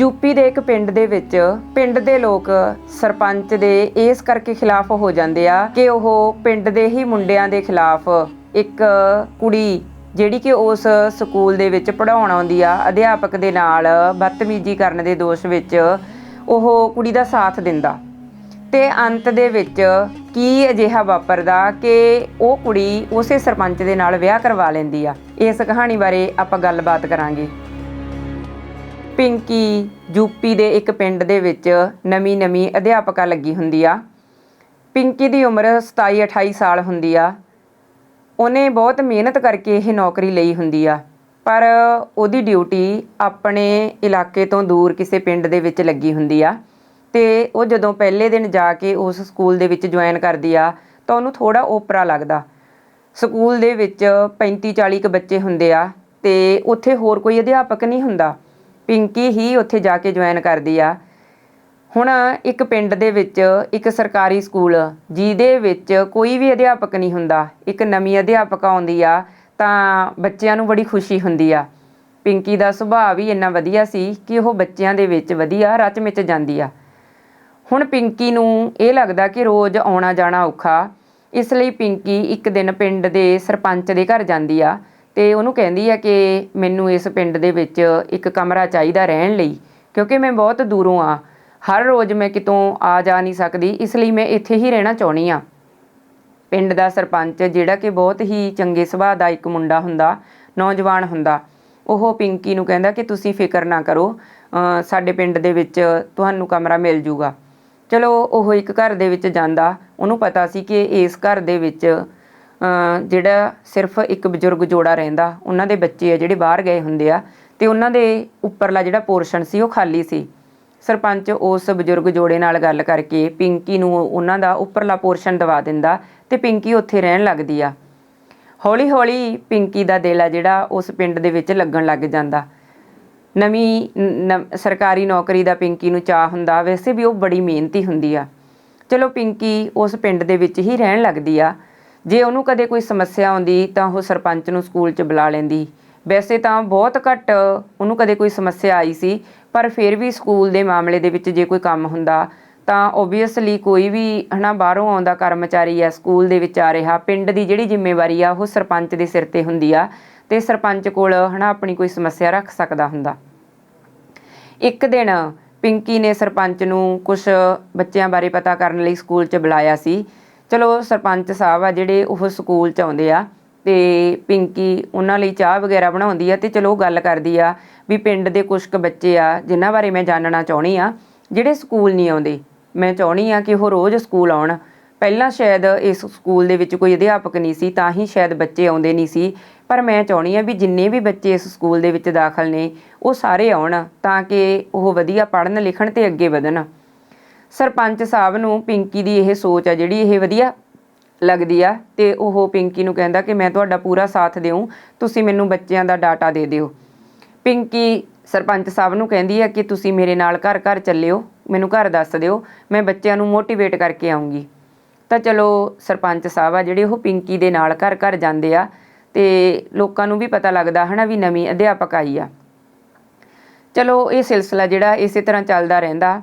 UP ਦੇ ਇੱਕ ਪਿੰਡ ਦੇ ਵਿੱਚ, ਪਿੰਡ ਦੇ ਲੋਕ ਸਰਪੰਚ ਦੇ ਇਸ ਕਰਕੇ ਖਿਲਾਫ ਹੋ ਜਾਂਦੇ ਆ ਕਿ ਉਹ ਪਿੰਡ ਦੇ ਹੀ ਮੁੰਡਿਆਂ ਦੇ ਖਿਲਾਫ ਇੱਕ ਕੁੜੀ ਜਿਹੜੀ ਕਿ ਉਸ ਸਕੂਲ ਦੇ ਵਿੱਚ ਪੜਾਉਣ ਆਉਂਦੀ ਆ, ਅਧਿਆਪਕ ਦੇ ਨਾਲ ਬਦਤਮੀਜ਼ੀ ਕਰਨ ਦੇ ਦੋਸ਼ ਵਿੱਚ ਉਹ ਕੁੜੀ ਦਾ ਸਾਥ ਦਿੰਦਾ। ਤੇ ਅੰਤ ਦੇ ਵਿੱਚ ਕੀ ਅਜਿਹਾ ਵਾਪਰਦਾ ਕਿ ਉਹ ਕੁੜੀ ਉਸੇ ਸਰਪੰਚ ਦੇ ਨਾਲ ਵਿਆਹ ਕਰਵਾ ਲੈਂਦੀ ਆ? ਇਸ ਕਹਾਣੀ ਬਾਰੇ ਆਪਾਂ ਗੱਲਬਾਤ ਕਰਾਂਗੇ। ਪਿੰਕੀ ਯੂਪੀ ਦੇ ਇੱਕ ਪਿੰਡ ਦੇ ਵਿੱਚ ਨਵੀਂ-ਨਵੀਂ ਅਧਿਆਪਕਾ ਲੱਗੀ ਹੁੰਦੀ ਆ। ਪਿੰਕੀ ਦੀ ਉਮਰ 27-28 ਸਾਲ ਹੁੰਦੀ ਆ। ਉਹਨੇ ਬਹੁਤ ਮਿਹਨਤ ਕਰਕੇ ਇਹ ਨੌਕਰੀ ਲਈ ਹੁੰਦੀ ਆ। ਪਰ ਉਹਦੀ ਡਿਊਟੀ ਆਪਣੇ ਇਲਾਕੇ ਤੋਂ ਦੂਰ ਕਿਸੇ ਪਿੰਡ ਦੇ ਵਿੱਚ ਲੱਗੀ ਹੁੰਦੀ ਆ ਤੇ ਉਹ ਜਦੋਂ ਪਹਿਲੇ ਦਿਨ ਜਾ ਕੇ ਉਸ ਸਕੂਲ ਦੇ ਵਿੱਚ ਜੁਆਇਨ ਕਰਦੀ ਆ ਤਾਂ ਉਹਨੂੰ ਥੋੜਾ ਓਪਰਾ ਲੱਗਦਾ। ਸਕੂਲ ਦੇ ਵਿੱਚ 35 40 ਕੁ ਬੱਚੇ ਹੁੰਦੇ ਆ ਤੇ ਉੱਥੇ ਹੋਰ ਕੋਈ ਅਧਿਆਪਕ ਨਹੀਂ ਹੁੰਦਾ। ਪਿੰਕੀ ਹੀ ਉੱਥੇ ਜਾ ਕੇ ਜੁਆਇਨ ਕਰਦੀ ਆ। ਹੁਣ ਇੱਕ ਪਿੰਡ ਦੇ ਵਿੱਚ ਇੱਕ ਸਰਕਾਰੀ ਸਕੂਲ, ਜਿਹਦੇ ਵਿੱਚ ਕੋਈ ਵੀ ਅਧਿਆਪਕ ਨਹੀਂ ਹੁੰਦਾ, ਇੱਕ ਨਵੀਂ ਅਧਿਆਪਕ ਆਉਂਦੀ ਆ, ਤਾਂ ਬੱਚਿਆਂ ਨੂੰ ਬੜੀ ਖੁਸ਼ੀ ਹੁੰਦੀ ਆ। ਪਿੰਕੀ ਦਾ ਸੁਭਾਅ ਵੀ ਇੰਨਾ ਵਧੀਆ ਸੀ ਕਿ ਉਹ ਬੱਚਿਆਂ ਦੇ ਵਿੱਚ ਵਧੀਆ ਰਚ ਮਿਚ ਜਾਂਦੀ ਆ। ਹੁਣ ਪਿੰਕੀ ਨੂੰ ਇਹ ਲੱਗਦਾ ਕਿ ਰੋਜ਼ ਆਉਣਾ ਜਾਣਾ ਔਖਾ, ਇਸ ਲਈ ਪਿੰਕੀ ਇੱਕ ਦਿਨ ਪਿੰਡ ਦੇ ਸਰਪੰਚ ਦੇ ਘਰ ਜਾਂਦੀ ਆ। ਤੇ ਉਹਨੂੰ ਕਹਿੰਦੀ ਆ ਕਿ ਮੈਨੂੰ ਇਸ ਪਿੰਡ ਦੇ ਵਿੱਚ ਇੱਕ ਕਮਰਾ ਚਾਹੀਦਾ ਰਹਿਣ ਲਈ, ਕਿਉਂਕਿ ਮੈਂ ਬਹੁਤ ਦੂਰੋਂ ਆ। ਹਰ ਰੋਜ਼ ਮੈਂ ਕਿਤੋਂ ਆ ਜਾ ਨਹੀਂ ਸਕਦੀ, ਇਸ ਲਈ ਮੈਂ ਇੱਥੇ ਹੀ ਰਹਿਣਾ ਚਾਹੁੰਦੀ ਆ। ਪਿੰਡ ਦਾ ਸਰਪੰਚ ਜਿਹੜਾ ਕਿ ਬਹੁਤ ਹੀ ਚੰਗੇ ਸੁਭਾਅ ਦਾ ਇੱਕ ਮੁੰਡਾ ਹੁੰਦਾ, ਨੌਜਵਾਨ ਹੁੰਦਾ, ਉਹ ਪਿੰਕੀ ਨੂੰ ਕਹਿੰਦਾ ਕਿ ਤੁਸੀਂ ਫਿਕਰ ਨਾ ਕਰੋ ਸਾਡੇ ਪਿੰਡ ਦੇ ਵਿੱਚ ਤੁਹਾਨੂੰ ਕਮਰਾ ਮਿਲ ਜੂਗਾ। ਚਲੋ, ਉਹ ਇੱਕ ਘਰ ਦੇ ਵਿੱਚ ਜਾਂਦਾ, ਉਹਨੂੰ ਪਤਾ ਸੀ ਕਿ ਇਸ ਘਰ ਦੇ ਵਿੱਚ ਜਿਹੜਾ ਸਿਰਫ ਇੱਕ ਬਜ਼ੁਰਗ ਜੋੜਾ ਰਹਿੰਦਾ, ਉਹਨਾਂ ਦੇ ਬੱਚੇ ਆ ਜਿਹੜੇ ਬਾਹਰ ਗਏ ਹੁੰਦੇ ਆ ਤੇ ਉਹਨਾਂ ਦੇ ਉੱਪਰਲਾ ਜਿਹੜਾ ਪੋਰਸ਼ਨ ਸੀ ਉਹ ਖਾਲੀ ਸੀ। ਸਰਪੰਚ ਉਸ ਬਜ਼ੁਰਗ ਜੋੜੇ ਨਾਲ ਗੱਲ ਕਰਕੇ ਪਿੰਕੀ ਨੂੰ ਉਹਨਾਂ ਦਾ ਉੱਪਰਲਾ ਪੋਰਸ਼ਨ ਦਵਾ ਦਿੰਦਾ ਤੇ ਪਿੰਕੀ ਉੱਥੇ ਰਹਿਣ ਲੱਗਦੀ ਆ। ਹੌਲੀ ਹੌਲੀ ਪਿੰਕੀ ਦਾ ਦਿਲ ਆ ਜਿਹੜਾ ਉਸ ਪਿੰਡ ਦੇ ਵਿੱਚ ਲੱਗਣ ਲੱਗ ਜਾਂਦਾ। ਨਵੀਂ ਨ- ਸਰਕਾਰੀ ਨੌਕਰੀ ਦਾ ਪਿੰਕੀ ਨੂੰ ਚਾਹ ਹੁੰਦਾ, ਵੈਸੇ ਵੀ ਉਹ ਬੜੀ ਮਿਹਨਤੀ ਹੁੰਦੀ ਆ। ਚਲੋ ਪਿੰਕੀ ਉਸ ਪਿੰਡ ਦੇ ਵਿੱਚ ਹੀ ਰਹਿਣ ਲੱਗਦੀ ਆ ਜੇ ਉਹਨੂੰ ਕਦੇ ਕੋਈ ਸਮੱਸਿਆ ਆਉਂਦੀ ਤਾਂ ਉਹ ਸਰਪੰਚ ਨੂੰ ਸਕੂਲ 'ਚ ਬੁਲਾ ਲੈਂਦੀ। ਵੈਸੇ ਤਾਂ ਬਹੁਤ ਘੱਟ ਉਹਨੂੰ ਕਦੇ ਕੋਈ ਸਮੱਸਿਆ ਆਈ ਸੀ, ਪਰ ਫਿਰ ਵੀ ਸਕੂਲ ਦੇ ਮਾਮਲੇ ਦੇ ਵਿੱਚ ਜੇ ਕੋਈ ਕੰਮ ਹੁੰਦਾ ਤਾਂ ਓਬਵੀਅਸਲੀ ਕੋਈ ਵੀ ਹਨਾ ਬਾਹਰੋਂ ਆਉਂਦਾ ਕਰਮਚਾਰੀ ਆ, ਸਕੂਲ ਦੇ ਵਿੱਚ ਆ ਰਿਹਾ, ਪਿੰਡ ਦੀ ਜਿਹੜੀ ਜ਼ਿੰਮੇਵਾਰੀ ਆ ਉਹ ਸਰਪੰਚ ਦੇ ਸਿਰ ਤੇ ਹੁੰਦੀ ਆ ਤੇ ਸਰਪੰਚ ਕੋਲ ਹਨਾ ਆਪਣੀ ਕੋਈ ਸਮੱਸਿਆ ਰੱਖ ਸਕਦਾ ਹੁੰਦਾ। ਇੱਕ ਦਿਨ ਪਿੰਕੀ ਨੇ ਸਰਪੰਚ ਨੂੰ ਕੁਝ ਬੱਚਿਆਂ ਬਾਰੇ ਪਤਾ ਕਰਨ ਲਈ ਸਕੂਲ 'ਚ ਬੁਲਾਇਆ ਸੀ। ਚਲੋ ਸਰਪੰਚ ਸਾਹਿਬ ਆ ਜਿਹੜੇ ਉਹ ਸਕੂਲ 'ਚ ਆਉਂਦੇ ਆ ਤੇ ਪਿੰਕੀ ਉਹਨਾਂ ਲਈ ਚਾਹ ਵਗੈਰਾ ਬਣਾਉਂਦੀ ਆ ਤੇ ਚਲੋ ਉਹ ਗੱਲ ਕਰਦੀ ਆ ਵੀ ਪਿੰਡ ਦੇ ਕੁਝ ਕੁ ਬੱਚੇ ਆ ਜਿਨ੍ਹਾਂ ਬਾਰੇ ਮੈਂ ਜਾਣਨਾ ਚਾਹੁੰਦੀ ਆ, ਜਿਹੜੇ ਸਕੂਲ ਨਹੀਂ ਆਉਂਦੇ, ਮੈਂ ਚਾਹੁੰਦੀ ਆ ਕਿ ਉਹ ਰੋਜ਼ ਸਕੂਲ ਆਉਣ। ਪਹਿਲਾਂ ਸ਼ਾਇਦ ਇਸ ਸਕੂਲ ਦੇ ਵਿੱਚ ਕੋਈ ਅਧਿਆਪਕ ਨਹੀਂ ਸੀ, ਤਾਂ ਹੀ ਸ਼ਾਇਦ ਬੱਚੇ ਆਉਂਦੇ ਨਹੀਂ ਸੀ। ਪਰ ਮੈਂ ਚਾਹੁੰਦੀ ਆ ਵੀ ਜਿੰਨੇ ਵੀ ਬੱਚੇ ਇਸ ਸਕੂਲ ਦੇ ਵਿੱਚ ਦਾਖਲ ਨੇ, ਉਹ ਸਾਰੇ ਆਉਣ ਤਾਂ ਕਿ ਉਹ ਵਧੀਆ ਪੜ੍ਹਨ, ਲਿਖਣ ਤੇ ਅੱਗੇ ਵਧਣ। ਸਰਪੰਚ ਸਾਹਿਬ ਨੂੰ ਪਿੰਕੀ ਦੀ ਇਹ ਸੋਚ ਆ ਜਿਹੜੀ ਇਹ ਵਧੀਆ ਲੱਗਦੀ ਆ ਤੇ ਉਹ ਪਿੰਕੀ ਨੂੰ ਕਹਿੰਦਾ ਕਿ ਮੈਂ ਤੁਹਾਡਾ ਪੂਰਾ ਸਾਥ ਦੇਵਾਂ ਤੁਸੀਂ ਮੈਨੂੰ ਬੱਚਿਆਂ ਦਾ ਡਾਟਾ ਦੇ ਦਿਓ। ਪਿੰਕੀ ਸਰਪੰਚ ਸਾਹਿਬ ਨੂੰ ਕਹਿੰਦੀ ਆ ਕਿ ਤੁਸੀਂ ਮੇਰੇ ਨਾਲ ਘਰ ਘਰ ਚੱਲਿਓ, ਮੈਨੂੰ ਘਰ ਦੱਸ ਦਿਓ, ਮੈਂ ਬੱਚਿਆਂ ਨੂੰ ਮੋਟੀਵੇਟ ਕਰਕੇ ਆਉਂਗੀ ਤਾਂ ਚਲੋ ਸਰਪੰਚ ਸਾਹਿਬ ਆ ਜਿਹੜੇ ਉਹ ਪਿੰਕੀ ਦੇ ਨਾਲ ਘਰ ਘਰ ਜਾਂਦੇ ਆ ਤੇ ਲੋਕਾਂ ਨੂੰ ਵੀ ਪਤਾ ਲੱਗਦਾ ਹਨਾ ਵੀ ਨਵੀਂ ਅਧਿਆਪਕ ਆਈ ਆ। ਚਲੋ ਇਹ ਸਿਲਸਿਲਾ ਜਿਹੜਾ ਇਸੇ ਤਰ੍ਹਾਂ ਚੱਲਦਾ ਰਹਿੰਦਾ।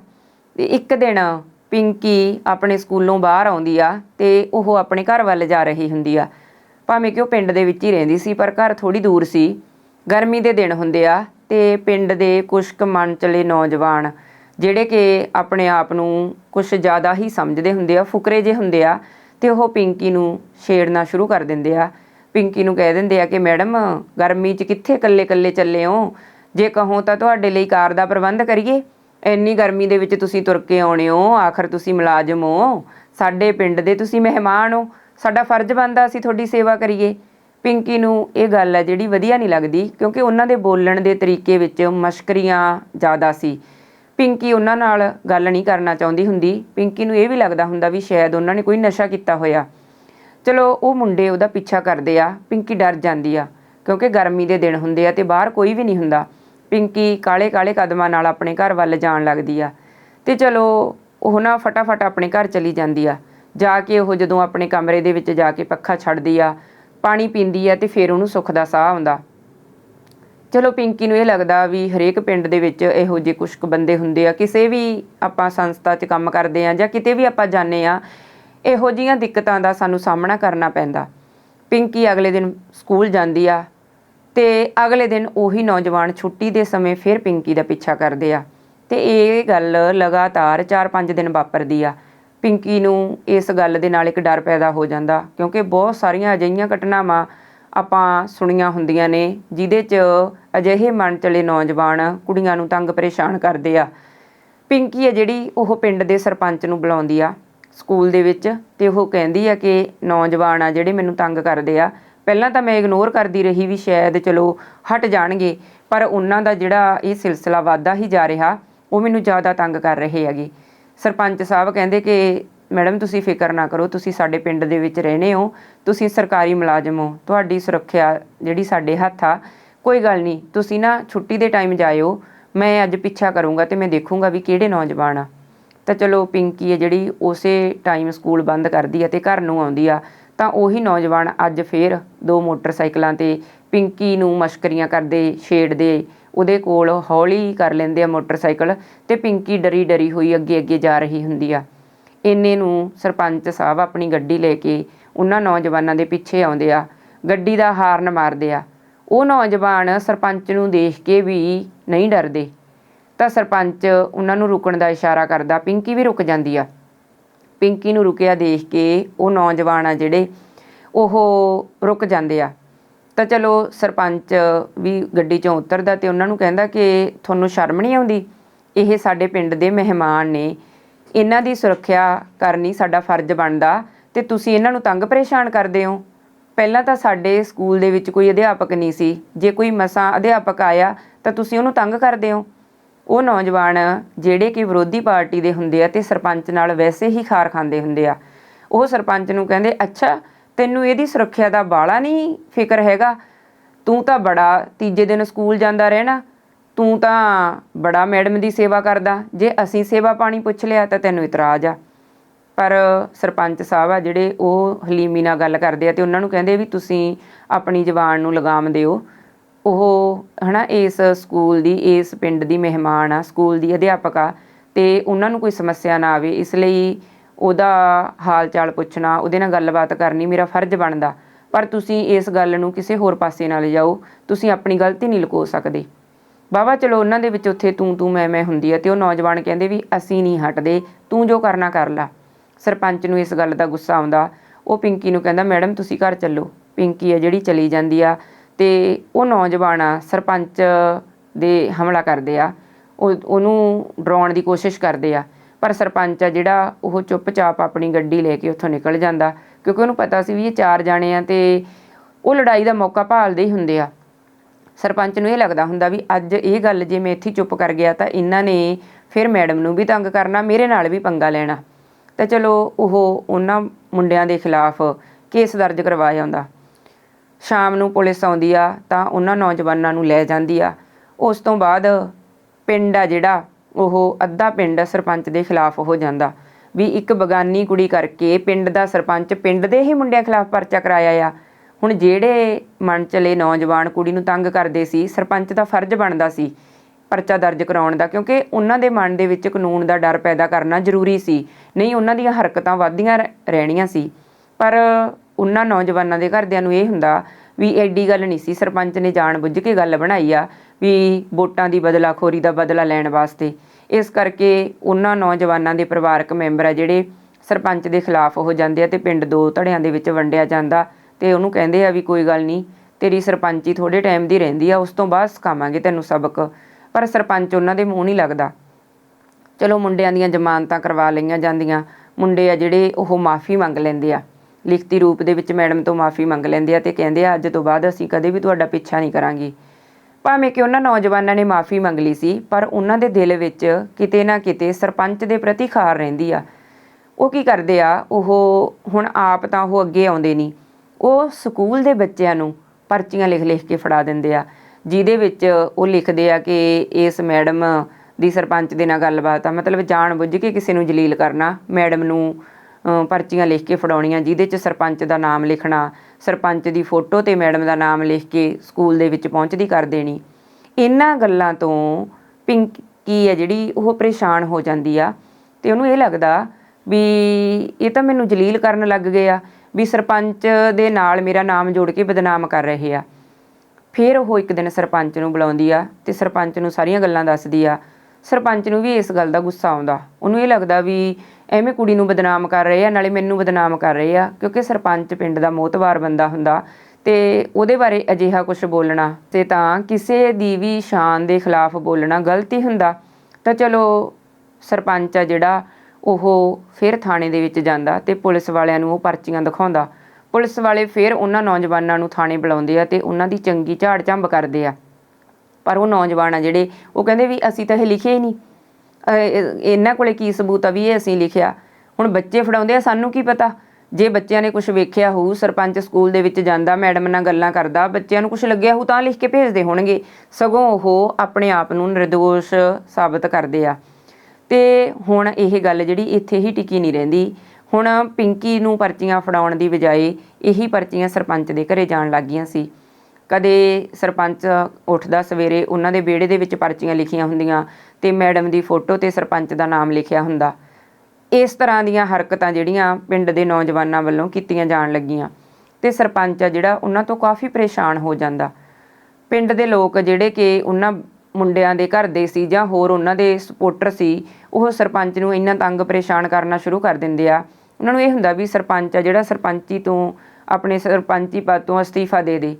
ਤੇ ਇੱਕ ਦਿਨ ਪਿੰਕੀ ਆਪਣੇ ਸਕੂਲੋਂ ਬਾਹਰ ਆਉਂਦੀ ਆ ਤੇ ਉਹ ਆਪਣੇ ਘਰ ਵੱਲ ਜਾ ਰਹੀ ਹੁੰਦੀ ਆ। ਭਾਵੇਂ ਕਿ ਉਹ ਪਿੰਡ ਦੇ ਵਿੱਚ ਹੀ ਰਹਿੰਦੀ ਸੀ, ਪਰ ਘਰ ਥੋੜੀ ਦੂਰ ਸੀ। ਗਰਮੀ ਦੇ ਦਿਨ ਹੁੰਦੇ ਆ ਤੇ ਪਿੰਡ ਦੇ ਕੁਝ ਕੁ ਮਨਚਲੇ ਨੌਜਵਾਨ ਜਿਹੜੇ ਕਿ ਆਪਣੇ ਆਪ ਨੂੰ ਕੁਝ ਜ਼ਿਆਦਾ ਹੀ ਸਮਝਦੇ ਹੁੰਦੇ ਆ, ਫੁਕਰੇ ਜੇ ਹੁੰਦੇ ਆ ਤੇ ਉਹ ਪਿੰਕੀ ਨੂੰ ਛੇੜਨਾ ਸ਼ੁਰੂ ਕਰ ਦਿੰਦੇ ਆ। ਪਿੰਕੀ ਨੂੰ ਕਹਿ ਦਿੰਦੇ ਆ ਕਿ, ਮੈਡਮ, ਗਰਮੀ 'ਚ ਕਿੱਥੇ ਇਕੱਲੇ-ਇਕੱਲੇ ਚੱਲੇ ਹੋ? ਜੇ ਕਹੋ ਤਾਂ ਤੁਹਾਡੇ ਲਈ ਕਾਰ ਦਾ ਪ੍ਰਬੰਧ ਕਰੀਏ। ਇੰਨੀ ਗਰਮੀ ਦੇ ਵਿੱਚ ਤੁਸੀਂ ਤੁਰ ਕੇ ਆਉਣੇ ਹੋ, ਆਖਰ ਤੁਸੀਂ ਮੁਲਾਜ਼ਮ ਹੋ। ਸਾਡੇ ਪਿੰਡ ਦੇ ਤੁਸੀਂ ਮਹਿਮਾਨ ਹੋ। ਸਾਡਾ ਫਰਜ਼ ਬਣਦਾ ਅਸੀਂ ਤੁਹਾਡੀ ਸੇਵਾ ਕਰੀਏ। ਪਿੰਕੀ ਨੂੰ ਇਹ ਗੱਲ ਹੈ ਜਿਹੜੀ ਵਧੀਆ ਨਹੀਂ ਲੱਗਦੀ, ਕਿਉਂਕਿ ਉਹਨਾਂ ਦੇ ਬੋਲਣ ਦੇ ਤਰੀਕੇ ਵਿੱਚ ਮਸ਼ਕਰੀਆਂ ਜ਼ਿਆਦਾ ਸੀ। ਪਿੰਕੀ ਉਹਨਾਂ ਨਾਲ ਗੱਲ ਨਹੀਂ ਕਰਨਾ ਚਾਹੁੰਦੀ ਹੁੰਦੀ। ਪਿੰਕੀ ਨੂੰ ਇਹ ਵੀ ਲੱਗਦਾ ਹੁੰਦਾ ਵੀ ਸ਼ਾਇਦ ਉਹਨਾਂ ਨੇ ਕੋਈ ਨਸ਼ਾ ਕੀਤਾ ਹੋਇਆ। ਚਲੋ, ਉਹ ਮੁੰਡੇ ਉਹਦਾ ਪਿੱਛਾ ਕਰਦੇ ਆ। ਪਿੰਕੀ ਡਰ ਜਾਂਦੀ ਆ, ਕਿਉਂਕਿ ਗਰਮੀ ਦੇ ਦਿਨ ਹੁੰਦੇ ਆ ਤੇ ਬਾਹਰ ਕੋਈ ਵੀ ਨਹੀਂ ਹੁੰਦਾ। ਪਿੰਕੀ ਕਾਲੇ ਕਾਲੇ ਕਦਮਾਂ ਨਾਲ ਆਪਣੇ ਘਰ ਵੱਲ ਜਾਣ ਲੱਗਦੀ ਆ। ਤੇ ਚਲੋ, ਉਹ ਨਾ ਫਟਾਫਟ ਆਪਣੇ ਘਰ ਚਲੀ ਜਾਂਦੀ ਆ। ਜਾ ਕੇ ਉਹ ਜਦੋਂ ਆਪਣੇ ਕਮਰੇ ਦੇ ਵਿੱਚ ਜਾ ਕੇ ਪੱਖਾ ਛੱਡਦੀ ਆ, ਪਾਣੀ ਪੀਂਦੀ ਆ ਤੇ ਫਿਰ ਉਹਨੂੰ ਸੁੱਖ ਦਾ ਸਾਹ ਆਉਂਦਾ। ਚਲੋ ਪਿੰਕੀ ਨੂੰ ਇਹ ਲੱਗਦਾ ਵੀ ਹਰੇਕ ਪਿੰਡ ਦੇ ਵਿੱਚ ਇਹੋ ਜਿਹੇ ਕੁਝ ਕੁ ਬੰਦੇ ਹੁੰਦੇ ਆ। ਕਿਸੇ ਵੀ ਆਪਾਂ ਸੰਸਥਾ 'ਚ ਕੰਮ ਕਰਦੇ ਆ ਜਾਂ ਕਿਤੇ ਵੀ ਆਪਾਂ ਜਾਂਦੇ ਆ, ਇਹੋ ਜਿਹੀਆਂ ਦਿੱਕਤਾਂ ਦਾ ਸਾਨੂੰ ਸਾਹਮਣਾ ਕਰਨਾ ਪੈਂਦਾ। ਪਿੰਕੀ ਅਗਲੇ ਦਿਨ ਸਕੂਲ ਜਾਂਦੀ ਆ ਤੇ ਅਗਲੇ ਦਿਨ ਉਹੀ ਨੌਜਵਾਨ ਛੁੱਟੀ ਦੇ ਸਮੇਂ ਫਿਰ ਪਿੰਕੀ ਦਾ ਪਿੱਛਾ ਕਰਦੇ ਆ। ਤੇ ਇਹ ਗੱਲ ਲਗਾਤਾਰ 4-5 ਦਿਨ ਵਾਪਰਦੀ ਆ। ਪਿੰਕੀ ਨੂੰ ਇਸ ਗੱਲ ਦੇ ਨਾਲ ਇੱਕ ਡਰ ਪੈਦਾ ਹੋ ਜਾਂਦਾ, ਕਿਉਂਕਿ ਬਹੁਤ ਸਾਰੀਆਂ ਅਜਿਹੀਆਂ ਘਟਨਾਵਾਂ ਆਪਾਂ ਸੁਣੀਆਂ ਹੁੰਦੀਆਂ ਨੇ, ਜਿਹਦੇ 'ਚ ਅਜਿਹੇ ਮਨ ਚਲੇ ਨੌਜਵਾਨ ਕੁੜੀਆਂ ਨੂੰ ਤੰਗ ਪਰੇਸ਼ਾਨ ਕਰਦੇ ਆ। ਪਿੰਕੀ ਆ ਜਿਹੜੀ ਉਹ ਪਿੰਡ ਦੇ ਸਰਪੰਚ ਨੂੰ ਬੁਲਾਉਂਦੀ ਆ, ਸਕੂਲ ਦੇ ਵਿੱਚ, ਤੇ ਉਹ ਕਹਿੰਦੀ ਆ ਕਿ ਨੌਜਵਾਨ ਆ ਜਿਹੜੇ ਮੈਨੂੰ ਤੰਗ ਕਰਦੇ ਆ ਪਹਿਲਾਂ ਤਾਂ ਮੈਂ ਇਗਨੋਰ ਕਰਦੀ ਰਹੀ ਵੀ ਸ਼ਾਇਦ ਚਲੋ ਹਟ ਜਾਣਗੇ, ਪਰ ਉਹਨਾਂ ਦਾ ਜਿਹੜਾ ਇਹ ਸਿਲਸਿਲਾ ਵੱਧਦਾ ਹੀ ਜਾ ਰਿਹਾ, ਉਹ ਮੈਨੂੰ ਜ਼ਿਆਦਾ ਤੰਗ ਕਰ ਰਹੇ ਹੈਗੇ। ਸਰਪੰਚ ਸਾਹਿਬ ਕਹਿੰਦੇ ਕਿ, ਮੈਡਮ, ਤੁਸੀਂ ਫਿਕਰ ਨਾ ਕਰੋ, ਤੁਸੀਂ ਸਾਡੇ ਪਿੰਡ ਦੇ ਵਿੱਚ ਰਹਿੰਦੇ ਹੋ, ਤੁਸੀਂ ਸਰਕਾਰੀ ਮੁਲਾਜ਼ਮ ਹੋ, ਤੁਹਾਡੀ ਸੁਰੱਖਿਆ ਜਿਹੜੀ ਸਾਡੇ ਹੱਥ ਆ, ਕੋਈ ਗੱਲ ਨਹੀਂ, ਤੁਸੀਂ ਨਾ ਛੁੱਟੀ ਦੇ ਟਾਈਮ ਜਾਇਓ, ਮੈਂ ਅੱਜ ਪਿੱਛਾ ਕਰੂੰਗਾ ਤੇ ਮੈਂ ਦੇਖੂੰਗਾ ਵੀ ਕਿਹੜੇ ਨੌਜਵਾਨ ਆ। ਤਾਂ ਚਲੋ ਪਿੰਕੀ ਹੈ ਜਿਹੜੀ ਉਸੇ ਟਾਈਮ ਸਕੂਲ ਬੰਦ ਕਰਦੀ ਆ ਤੇ ਘਰ ਨੂੰ ਆਉਂਦੀ ਆ ਤਾਂ ਉਹੀ ਨੌਜਵਾਨ ਅੱਜ ਫੇਰ ਦੋ ਮੋਟਰਸਾਈਕਲਾਂ ਤੇ ਪਿੰਕੀ ਨੂੰ ਮਸ਼ਕਰੀਆਂ ਕਰਦੇ, ਛੇੜਦੇ, ਉਹਦੇ ਕੋਲ ਹੌਲੀ ਕਰ ਲੈਂਦੇ ਆ ਮੋਟਰਸਾਈਕਲ ਤੇ ਪਿੰਕੀ ਡਰੀ ਡਰੀ ਹੋਈ ਅੱਗੇ ਅੱਗੇ ਜਾ ਰਹੀ ਹੁੰਦੀ ਆ। ਇੰਨੇ ਨੂੰ ਸਰਪੰਚ ਸਾਹਿਬ ਆਪਣੀ ਗੱਡੀ ਲੈ ਕੇ ਉਹਨਾਂ ਨੌਜਵਾਨਾਂ ਦੇ ਪਿੱਛੇ ਆਉਂਦੇ ਆ, ਗੱਡੀ ਦਾ ਹਾਰਨ ਮਾਰਦੇ ਆ। ਉਹ ਨੌਜਵਾਨ ਸਰਪੰਚ ਨੂੰ ਦੇਖ ਕੇ ਵੀ ਨਹੀਂ ਡਰਦੇ। ਤਾਂ ਸਰਪੰਚ ਉਹਨਾਂ ਨੂੰ ਰੁਕਣ ਦਾ ਇਸ਼ਾਰਾ ਕਰਦਾ, ਪਿੰਕੀ ਵੀ ਰੁਕ ਜਾਂਦੀ ਆ। ਪਿੰਕੀ ਨੂੰ ਰੁਕਿਆ ਦੇਖ ਕੇ ਉਹ ਨੌਜਵਾਨ ਆ ਜਿਹੜੇ, ਉਹ ਰੁਕ ਜਾਂਦੇ ਆ। ਤਾਂ ਚਲੋ ਸਰਪੰਚ ਵੀ ਗੱਡੀ ਚੋਂ ਉਤਰਦਾ ਤੇ ਉਹਨਾਂ ਨੂੰ ਕਹਿੰਦਾ ਕਿ ਤੁਹਾਨੂੰ ਸ਼ਰਮ ਨਹੀਂ ਆਉਂਦੀ? ਇਹ ਸਾਡੇ ਪਿੰਡ ਦੇ ਮਹਿਮਾਨ ਨੇ। ਇਹਨਾਂ ਦੀ ਸੁਰੱਖਿਆ ਕਰਨੀ ਸਾਡਾ ਫਰਜ਼ ਬਣਦਾ ਤੇ ਤੁਸੀਂ ਇਹਨਾਂ ਨੂੰ ਤੰਗ ਪਰੇਸ਼ਾਨ ਕਰਦੇ ਹੋ। ਪਹਿਲਾਂ ਤਾਂ ਸਾਡੇ ਸਕੂਲ ਦੇ ਵਿੱਚ ਕੋਈ ਅਧਿਆਪਕ ਨਹੀਂ ਸੀ। ਜੇ ਕੋਈ ਮਸਾਂ ਅਧਿਆਪਕ ਆਇਆ ਤਾਂ ਤੁਸੀਂ ਉਹਨੂੰ ਤੰਗ ਕਰਦੇ ਹੋ। ਉਹ ਨੌਜਵਾਨ ਜਿਹੜੇ ਕਿ ਵਿਰੋਧੀ ਪਾਰਟੀ ਦੇ ਹੁੰਦੇ ਆ ਤੇ ਸਰਪੰਚ ਨਾਲ ਵੈਸੇ ਹੀ ਖਾਰ ਖਾਂਦੇ ਹੁੰਦੇ ਆ, ਉਹ ਸਰਪੰਚ ਨੂੰ ਕਹਿੰਦੇ, ਅੱਛਾ, ਤੈਨੂੰ ਇਹਦੀ ਸੁਰੱਖਿਆ ਦਾ ਬਾਲਾ ਨਹੀਂ ਫਿਕਰ ਹੈਗਾ, ਤੂੰ ਤਾਂ ਬੜਾ ਤੀਜੇ ਦਿਨ ਸਕੂਲ ਜਾਂਦਾ ਰਹਿਣਾ, ਤੂੰ ਤਾਂ ਬੜਾ ਮੈਡਮ ਦੀ ਸੇਵਾ ਕਰਦਾ, ਜੇ ਅਸੀਂ ਸੇਵਾ ਪਾਣੀ ਪੁੱਛ ਲਿਆ ਤਾਂ ਤੈਨੂੰ ਇਤਰਾਜ਼ ਆ। ਪਰ ਸਰਪੰਚ ਸਾਹਿਬ ਆ ਜਿਹੜੇ ਉਹ ਹਲੀਮੀ ਨਾਲ ਗੱਲ ਕਰਦੇ ਆ ਤੇ ਉਹਨਾਂ ਨੂੰ ਕਹਿੰਦੇ ਵੀ ਤੁਸੀਂ ਆਪਣੀ ਜ਼ਬਾਨ ਨੂੰ ਲਗਾਮ ਦਿਓ ਉਹ ਹਨਾ, ਇਸ ਸਕੂਲ ਦੀ, ਇਸ ਪਿੰਡ ਦੀ ਮਹਿਮਾਨ ਆ, ਸਕੂਲ ਦੀ ਅਧਿਆਪਕ ਆ, ਤੇ ਉਹਨਾਂ ਨੂੰ ਕੋਈ ਸਮੱਸਿਆ ਨਾ ਆਵੇ। ਇਸ ਲਈ ਉਹਦਾ ਹਾਲ ਚਾਲ ਪੁੱਛਣਾ, ਉਹਦੇ ਨਾਲ ਗੱਲਬਾਤ ਕਰਨੀ ਮੇਰਾ ਫਰਜ਼ ਬਣਦਾ। ਪਰ ਤੁਸੀਂ ਇਸ ਗੱਲ ਨੂੰ ਕਿਸੇ ਹੋਰ ਪਾਸੇ ਨਾਲ ਲਿਜਾਓ। ਤੁਸੀਂ ਆਪਣੀ ਗਲਤੀ ਨਹੀਂ ਲੁਕੋ ਸਕਦੇ। ਬਾਬਾ ਚਲੋ ਉਹਨਾਂ ਦੇ ਵਿੱਚ ਉੱਥੇ ਤੂੰ ਤੂੰ, ਮੈਂ ਮੈਂ ਹੁੰਦੀ ਆ ਤੇ ਉਹ ਨੌਜਵਾਨ ਕਹਿੰਦੇ ਵੀ ਅਸੀਂ ਨਹੀਂ ਹਟਦੇ, ਤੂੰ ਜੋ ਕਰਨਾ ਕਰ ਲੈ। ਸਰਪੰਚ ਨੂੰ ਇਸ ਗੱਲ ਦਾ ਗੁੱਸਾ ਆਉਂਦਾ। ਉਹ ਪਿੰਕੀ ਨੂੰ ਕਹਿੰਦਾ, ਮੈਡਮ, ਤੁਸੀਂ ਘਰ ਚੱਲੋ। ਪਿੰਕੀ ਆ ਜਿਹੜੀ ਚਲੀ ਜਾਂਦੀ ਆ। ਤੇ ਉਹ ਨੌਜਵਾਨ ਆ, ਸਰਪੰਚ ਦੇ ਹਮਲਾ ਕਰਦੇ ਆ। ਉਹ, ਉਹਨੂੰ ਡਰਾਉਣ ਦੀ ਕੋਸ਼ਿਸ਼ ਕਰਦੇ ਆ। ਪਰ ਸਰਪੰਚ ਆ ਜਿਹੜਾ, ਉਹ ਚੁੱਪਚਾਪ ਆਪਣੀ ਗੱਡੀ ਲੈ ਕੇ ਉੱਥੋਂ ਨਿਕਲ ਜਾਂਦਾ। ਕਿਉਂਕਿ ਉਹਨੂੰ ਪਤਾ ਸੀ ਵੀ ਇਹ ਚਾਰ ਜਾਣੇ ਆ ਤੇ ਉਹ ਲੜਾਈ ਦਾ ਮੌਕਾ ਭਾਲਦੇ ਹੀ ਹੁੰਦੇ ਆ। ਸਰਪੰਚ ਨੂੰ ਇਹ ਲੱਗਦਾ ਹੁੰਦਾ ਵੀ ਅੱਜ ਇਹ ਗੱਲ ਜੇ ਮੈਂ ਇੱਥੇ ਚੁੱਪ ਕਰ ਗਿਆ ਤਾਂ ਇਹਨਾਂ ਨੇ ਫਿਰ ਮੈਡਮ ਨੂੰ ਵੀ ਤੰਗ ਕਰਨਾ, ਮੇਰੇ ਨਾਲ ਵੀ ਪੰਗਾ ਲੈਣਾ। ਤਾਂ ਚਲੋ, ਉਹ ਉਹਨਾਂ ਮੁੰਡਿਆਂ ਦੇ ਖਿਲਾਫ ਕੇਸ ਦਰਜ ਕਰਵਾਇਆ ਜਾਂਦਾ ਸ਼ਾਮ ਨੂੰ ਪੁਲਿਸ ਆਉਂਦੀ ਆ, ਤਾਂ ਉਹਨਾਂ ਨੌਜਵਾਨਾਂ ਨੂੰ ਲੈ ਜਾਂਦੀ ਆ। ਉਸ ਤੋਂ ਬਾਅਦ ਪਿੰਡ ਆ ਜਿਹੜਾ, ਉਹ ਅੱਧਾ ਪਿੰਡ ਸਰਪੰਚ ਦੇ ਖਿਲਾਫ ਹੋ ਜਾਂਦਾ। ਵੀ ਇੱਕ ਬਗਾਨੀ ਕੁੜੀ ਕਰਕੇ ਪਿੰਡ ਦਾ ਸਰਪੰਚ ਪਿੰਡ ਦੇ ਹੀ ਮੁੰਡਿਆਂ ਖਿਲਾਫ ਪਰਚਾ ਕਰਾਇਆ ਆ। ਹੁਣ ਜਿਹੜੇ ਮਨ ਚਲੇ ਨੌਜਵਾਨ ਕੁੜੀ ਨੂੰ ਤੰਗ ਕਰਦੇ ਸੀ, ਸਰਪੰਚ ਦਾ ਫਰਜ਼ ਬਣਦਾ ਸੀ ਪਰਚਾ ਦਰਜ ਕਰਾਉਣ ਦਾ, ਕਿਉਂਕਿ ਉਹਨਾਂ ਦੇ ਮਨ ਦੇ ਵਿੱਚ ਕਾਨੂੰਨ ਦਾ ਡਰ ਪੈਦਾ ਕਰਨਾ ਜ਼ਰੂਰੀ ਸੀ। ਨਹੀਂ, ਉਹਨਾਂ ਦੀਆਂ ਹਰਕਤਾਂ ਵੱਧਦੀਆਂ ਰਹਿਣੀਆਂ ਸੀ। ਪਰ ਉਹਨਾਂ ਨੌਜਵਾਨਾਂ ਦੇ ਘਰਦਿਆਂ ਨੂੰ ਇਹ ਹੁੰਦਾ ਵੀ ਐਡੀ ਗੱਲ ਨਹੀਂ ਸੀ। ਸਰਪੰਚ ਨੇ ਜਾਣ ਬੁੱਝ ਕੇ ਗੱਲ ਬਣਾਈ ਆ ਵੀ ਵੋਟਾਂ ਦੀ ਬਦਲਾਖੋਰੀ ਦਾ ਬਦਲਾ ਲੈਣ ਵਾਸਤੇ। ਇਸ ਕਰਕੇ ਉਹਨਾਂ ਨੌਜਵਾਨਾਂ ਦੇ ਪਰਿਵਾਰਕ ਮੈਂਬਰ ਆ ਜਿਹੜੇ ਸਰਪੰਚ ਦੇ ਖਿਲਾਫ ਹੋ ਜਾਂਦੇ ਆ ਤੇ ਪਿੰਡ ਦੋ ਧੜਿਆਂ ਦੇ ਵਿੱਚ ਵੰਡਿਆ ਜਾਂਦਾ ਤੇ ਉਹਨੂੰ ਕਹਿੰਦੇ ਆ ਵੀ ਕੋਈ ਗੱਲ ਨਹੀਂ, ਤੇਰੀ ਸਰਪੰਚੀ ਥੋੜੇ ਟਾਈਮ ਦੀ ਰਹਿੰਦੀ ਆ, ਉਸ ਤੋਂ ਬਾਅਦ ਸਿਖਾਵਾਂਗੇ ਤੈਨੂੰ ਸਬਕ। ਪਰ ਸਰਪੰਚ ਉਹਨਾਂ ਦੇ ਮੂੰਹ ਨਹੀਂ ਲੱਗਦਾ। ਚਲੋ ਮੁੰਡਿਆਂ ਦੀਆਂ ਜ਼ਮਾਨਤਾਂ ਕਰਵਾ ਲਈਆਂ ਜਾਂਦੀਆਂ। ਮੁੰਡੇ ਆ ਜਿਹੜੇ ਉਹ ਮਾਫੀ ਮੰਗ ਲੈਂਦੇ ਆ। ਲਿਖਤੀ ਰੂਪ ਦੇ ਵਿੱਚ ਮੈਡਮ ਤੋਂ ਮਾਫੀ ਮੰਗ ਲੈਂਦੇ ਆ ਤੇ ਕਹਿੰਦੇ ਆ, ਅੱਜ ਤੋਂ ਬਾਅਦ ਅਸੀਂ ਕਦੇ ਵੀ ਤੁਹਾਡਾ ਪਿੱਛਾ ਨਹੀਂ ਕਰਾਂਗੇ। ਭਾਵੇਂ ਕਿ ਉਹਨਾਂ ਨੌਜਵਾਨਾਂ ਨੇ ਮਾਫੀ ਮੰਗ ਲਈ ਸੀ, ਪਰ ਉਹਨਾਂ ਦੇ ਦਿਲ ਵਿੱਚ ਕਿਤੇ ਨਾ ਕਿਤੇ ਸਰਪੰਚ ਦੇ ਪ੍ਰਤੀ ਖਾਰ ਰਹਿੰਦੀ ਆ। ਉਹ ਕੀ ਕਰਦੇ ਆ, ਉਹ ਹੁਣ ਆਪ ਤਾਂ ਉਹ ਅੱਗੇ ਆਉਂਦੇ ਨਹੀਂ। ਉਹ ਸਕੂਲ ਦੇ ਬੱਚਿਆਂ ਨੂੰ ਪਰਚੀਆਂ ਲਿਖ-ਲਿਖ ਕੇ ਫੜਾ ਦਿੰਦੇ ਆ, ਜਿਹਦੇ ਵਿੱਚ ਉਹ ਲਿਖਦੇ ਆ ਕਿ ਇਸ ਮੈਡਮ ਦੀ ਸਰਪੰਚ ਦੇ ਨਾਲ ਗੱਲਬਾਤ ਆ। ਮਤਲਬ ਜਾਣ ਬੁੱਝ ਕੇ ਕਿਸੇ ਨੂੰ ਜਲੀਲ ਕਰਨਾ, ਮੈਡਮ ਨੂੰ ਪਰਚੀਆਂ ਲਿਖ ਕੇ ਫੜਾਉਣੀਆਂ, ਜਿਹਦੇ 'ਚ ਸਰਪੰਚ ਦਾ ਨਾਮ ਲਿਖਣਾ, ਸਰਪੰਚ ਦੀ ਫੋਟੋ ਤੇ ਮੈਡਮ ਦਾ ਨਾਮ ਲਿਖ ਕੇ ਸਕੂਲ ਦੇ ਵਿੱਚ ਪਹੁੰਚਦੀ ਕਰ ਦੇਣੀ। ਇਹਨਾਂ ਗੱਲਾਂ ਤੋਂ ਪਿੰਕੀ ਹੈ ਜਿਹੜੀ, ਉਹ ਪਰੇਸ਼ਾਨ ਹੋ ਜਾਂਦੀ ਆ ਤੇ ਉਹਨੂੰ ਇਹ ਲੱਗਦਾ ਵੀ ਇਹ ਤਾਂ ਮੈਨੂੰ ਜਲੀਲ ਕਰਨ ਲੱਗ ਗਏ ਆ, ਵੀ ਸਰਪੰਚ ਦੇ ਨਾਲ ਮੇਰਾ ਨਾਮ ਜੋੜ ਕੇ ਬਦਨਾਮ ਕਰ ਰਹੇ ਆ। ਫਿਰ ਉਹ ਇੱਕ ਦਿਨ ਸਰਪੰਚ ਨੂੰ ਬੁਲਾਉਂਦੀ ਆ ਤੇ ਸਰਪੰਚ ਨੂੰ ਸਾਰੀਆਂ ਗੱਲਾਂ ਦੱਸਦੀ ਆ ਸਰਪੰਚ ਨੂੰ ਵੀ ਇਸ ਗੱਲ ਦਾ ਗੁੱਸਾ ਆਉਂਦਾ। ਉਹਨੂੰ ਇਹ ਲੱਗਦਾ ਵੀ ਐਵੇਂ ਕੁੜੀ ਨੂੰ ਬਦਨਾਮ ਕਰ ਰਹੇ ਆ, ਨਾਲੇ ਮੈਨੂੰ ਬਦਨਾਮ ਕਰ ਰਹੇ ਆ, ਕਿਉਂਕਿ ਸਰਪੰਚ ਪਿੰਡ ਦਾ ਮੋਤਬਾਰ ਬੰਦਾ ਹੁੰਦਾ ਤੇ ਉਹਦੇ ਬਾਰੇ ਅਜਿਹਾ ਕੁਝ ਬੋਲਣਾ ਤੇ ਤਾਂ ਕਿਸੇ ਦੀ ਵੀ ਸ਼ਾਨ ਦੇ ਖਿਲਾਫ ਬੋਲਣਾ ਗਲਤ ਹੀ ਹੁੰਦਾ। ਤਾਂ ਚਲੋ ਸਰਪੰਚ ਆ ਜਿਹੜਾ, ਉਹ ਫਿਰ ਥਾਣੇ ਦੇ ਵਿੱਚ ਜਾਂਦਾ ਤੇ ਪੁਲਿਸ ਵਾਲਿਆਂ ਨੂੰ ਉਹ ਪਰਚੀਆਂ ਦਿਖਾਉਂਦਾ। ਪੁਲਿਸ ਵਾਲੇ ਫਿਰ ਉਹਨਾਂ ਨੌਜਵਾਨਾਂ ਨੂੰ ਥਾਣੇ ਬੁਲਾਉਂਦੇ ਆ ਤੇ ਉਹਨਾਂ ਦੀ ਚੰਗੀ ਝਾੜ ਝੰਬ ਕਰਦੇ ਆ। ਪਰ ਉਹ ਨੌਜਵਾਨ ਆ ਜਿਹੜੇ, ਉਹ ਕਹਿੰਦੇ ਵੀ ਅਸੀਂ ਤਾਂ ਇਹ ਲਿਖਿਆ ਹੀ ਨਹੀਂ। ਇਹਨਾਂ ਕੋਲੇ ਕੀ ਸਬੂਤ ਆ ਵੀ ਇਹ ਅਸੀਂ ਲਿਖਿਆ। ਹੁਣ ਬੱਚੇ ਫੜਾਉਂਦੇ ਆ, ਸਾਨੂੰ ਕੀ ਪਤਾ? ਜੇ ਬੱਚਿਆਂ ਨੇ ਕੁਝ ਵੇਖਿਆ ਹੋਊ, ਸਰਪੰਚ ਸਕੂਲ ਦੇ ਵਿੱਚ ਜਾਂਦਾ, ਮੈਡਮ ਨਾਲ ਗੱਲਾਂ ਕਰਦਾ, ਬੱਚਿਆਂ ਨੂੰ ਕੁਝ ਲੱਗਿਆ ਹੋਊ ਤਾਂ ਲਿਖ ਕੇ ਭੇਜਦੇ ਹੋਣਗੇ। ਸਗੋਂ ਉਹ ਆਪਣੇ ਆਪ ਨੂੰ ਨਿਰਦੋਸ਼ ਸਾਬਤ ਕਰਦੇ ਆ। ਤੇ ਹੁਣ ਇਹ ਗੱਲ ਜਿਹੜੀ ਇੱਥੇ ਹੀ ਟਿਕੀ ਨਹੀਂ ਰਹਿੰਦੀ। ਹੁਣ ਪਿੰਕੀ ਨੂੰ ਪਰਚੀਆਂ ਫੜਾਉਣ ਦੀ ਬਜਾਏ ਇਹੀ ਪਰਚੀਆਂ ਸਰਪੰਚ ਦੇ ਘਰੇ ਜਾਣ ਲੱਗੀਆਂ ਸੀ। ਕਦੇ ਸਰਪੰਚ ਉੱਠਦਾ ਸਵੇਰੇ, ਉਹਨਾਂ ਦੇ ਵਿਹੜੇ ਦੇ ਵਿੱਚ ਪਰਚੀਆਂ ਲਿਖੀਆਂ ਹੁੰਦੀਆਂ ਤੇ ਮੈਡਮ ਦੀ ਫੋਟੋ ਤੇ ਸਰਪੰਚ ਦਾ ਨਾਮ ਲਿਖਿਆ ਹੁੰਦਾ। ਇਸ ਤਰ੍ਹਾਂ ਦੀਆਂ ਹਰਕਤਾਂ ਜਿਹੜੀਆਂ ਪਿੰਡ ਦੇ ਨੌਜਵਾਨਾਂ ਵੱਲੋਂ ਕੀਤੀਆਂ ਜਾਣ ਲੱਗੀਆਂ ਤੇ ਸਰਪੰਚ ਆ ਜਿਹੜਾ, ਉਹਨਾਂ ਤੋਂ ਕਾਫੀ ਪਰੇਸ਼ਾਨ ਹੋ ਜਾਂਦਾ। ਪਿੰਡ ਦੇ ਲੋਕ ਜਿਹੜੇ ਕਿ ਉਹਨਾਂ ਮੁੰਡਿਆਂ ਦੇ ਘਰ ਦੇ ਸੀ ਜਾਂ ਹੋਰ ਉਹਨਾਂ ਦੇ ਸਪੋਰਟਰ ਸੀ, ਉਹ ਸਰਪੰਚ ਨੂੰ ਇੰਨਾ ਤੰਗ ਪਰੇਸ਼ਾਨ ਕਰਨਾ ਸ਼ੁਰੂ ਕਰ ਦਿੰਦੇ ਆ। ਉਹਨਾਂ ਨੂੰ ਇਹ ਹੁੰਦਾ ਵੀ ਸਰਪੰਚ ਆ ਜਿਹੜਾ ਸਰਪੰਚੀ ਤੋਂ ਆਪਣੇ ਸਰਪੰਚੀ ਪਦ ਤੋਂ ਅਸਤੀਫਾ ਦੇ ਦੇ।